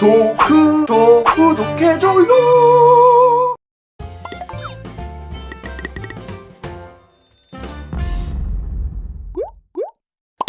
도크 도 구독해줘요.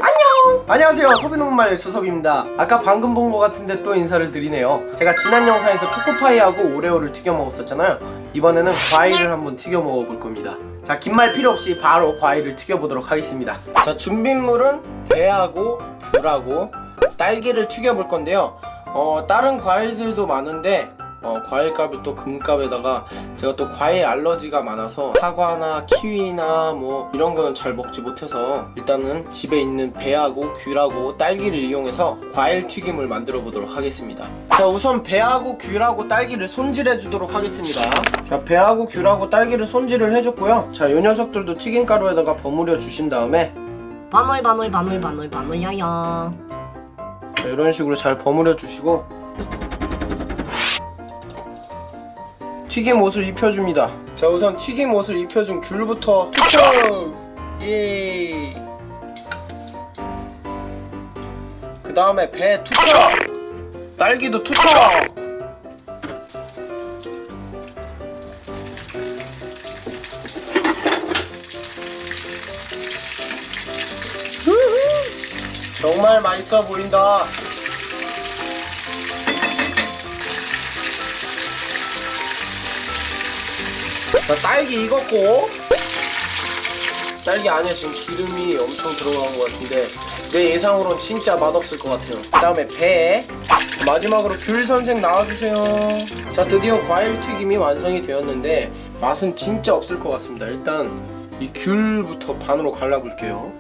안녕! 안녕하세요. 소비농말 처섭입니다. 아까 방금 본 것 같은데 또 인사를 드리네요. 제가 지난 영상에서 초코파이하고 오레오를 튀겨 먹었었잖아요. 이번에는 과일을 한번 튀겨 먹어볼 겁니다. 자 긴 말 필요 없이 바로 과일을 튀겨 보도록 하겠습니다. 자 준비물은 배하고 귤하고 딸기를 튀겨 볼 건데요 어 다른 과일들도 많은데 어, 과일값이 또 금값에다가 제가 또 과일 알러지가 많아서 사과나 키위나 뭐 이런 거는 잘 먹지 못해서 일단은 집에 있는 배하고 귤하고 딸기를 이용해서 과일 튀김을 만들어 보도록 하겠습니다. 자 우선 배하고 귤하고 딸기를 손질해 주도록 하겠습니다. 자 배하고 귤하고 딸기를 손질을 해줬고요. 자 요 녀석들도 튀김가루에다가 버무려 주신 다음에 바물 바물 바물 야야 자, 이런 식으로 잘 버무려 주시고 튀김 옷을 입혀줍니다. 자 우선 튀김 옷을 입혀준 귤부터 투척! 예. 그 다음에 배 투척! 딸기도 투척! 정말 맛있어 보인다. 자, 딸기 익었고 딸기 안에 지금 기름이 엄청 들어간 것 같은데 내 예상으론 진짜 맛없을 것 같아요. 그 다음에 배 마지막으로 귤 선생 나와주세요. 자 드디어 과일 튀김이 완성이 되었는데 맛은 진짜 없을 것 같습니다. 일단 이 귤부터 반으로 갈라볼게요.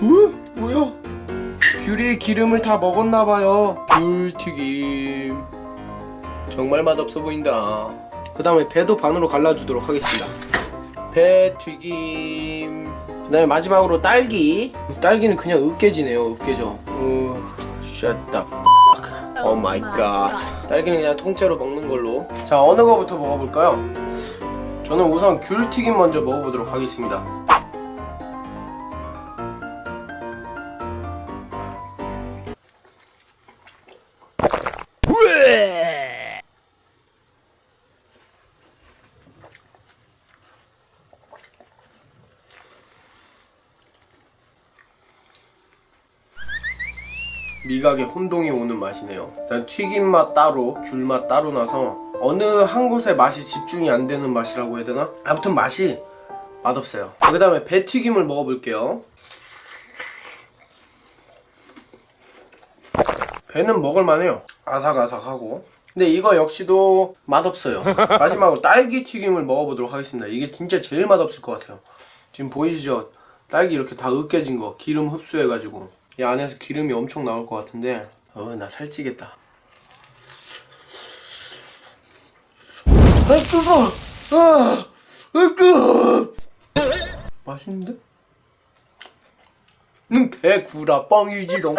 우 뭐야? 귤이 기름을 다 먹었나봐요. 귤 튀김 정말 맛없어 보인다. 그 다음에 배도 반으로 갈라주도록 하겠습니다. 배 튀김. 그 다음에 마지막으로 딸기. 딸기는 그냥 으깨지네요. 으깨져. 우, shut the fuck. Oh my god. 딸기는 그냥 통째로 먹는 걸로. 자, 어느 거부터 먹어볼까요? 저는 우선 귤 튀김 먼저 먹어보도록 하겠습니다. 미각에 혼동이 오는 맛이네요. 일단 튀김 맛 따로, 귤 맛 따로 나서 어느 한 곳에 맛이 집중이 안 되는 맛이라고 해야 되나? 아무튼 맛이 맛없어요. 그 다음에 배 튀김을 먹어볼게요. 배는 먹을만해요. 아삭아삭하고. 근데 이거 역시도 맛없어요. 마지막으로 딸기 튀김을 먹어보도록 하겠습니다. 이게 진짜 제일 맛없을 것 같아요. 지금 보이시죠? 딸기 이렇게 다 으깨진 거 기름 흡수해가지고 이 안에서 기름이 엄청 나올 것 같은데. 어 나 살찌겠다. 아 뜨거! 아, 아 뜨거! 맛있는데? 음 배구라 뻥이지롱.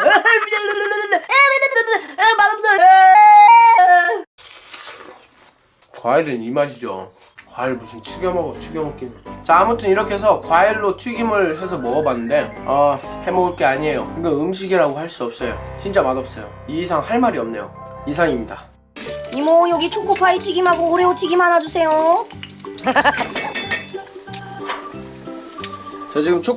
과일은 이 맛이죠. 과일 무슨 튀겨 먹어 튀겨 먹긴. 자 아무튼 이렇게 해서 과일로 튀김을 해서 먹어봤는데 아 해먹을 게 아니에요. 이거 음식이라고 할 수 없어요. 진짜 맛없어요. 이 이상 할 말이 없네요. 이상입니다. 이모 여기 초코파이 튀김하고 오레오 튀김 하나 주세요 자 지금 초코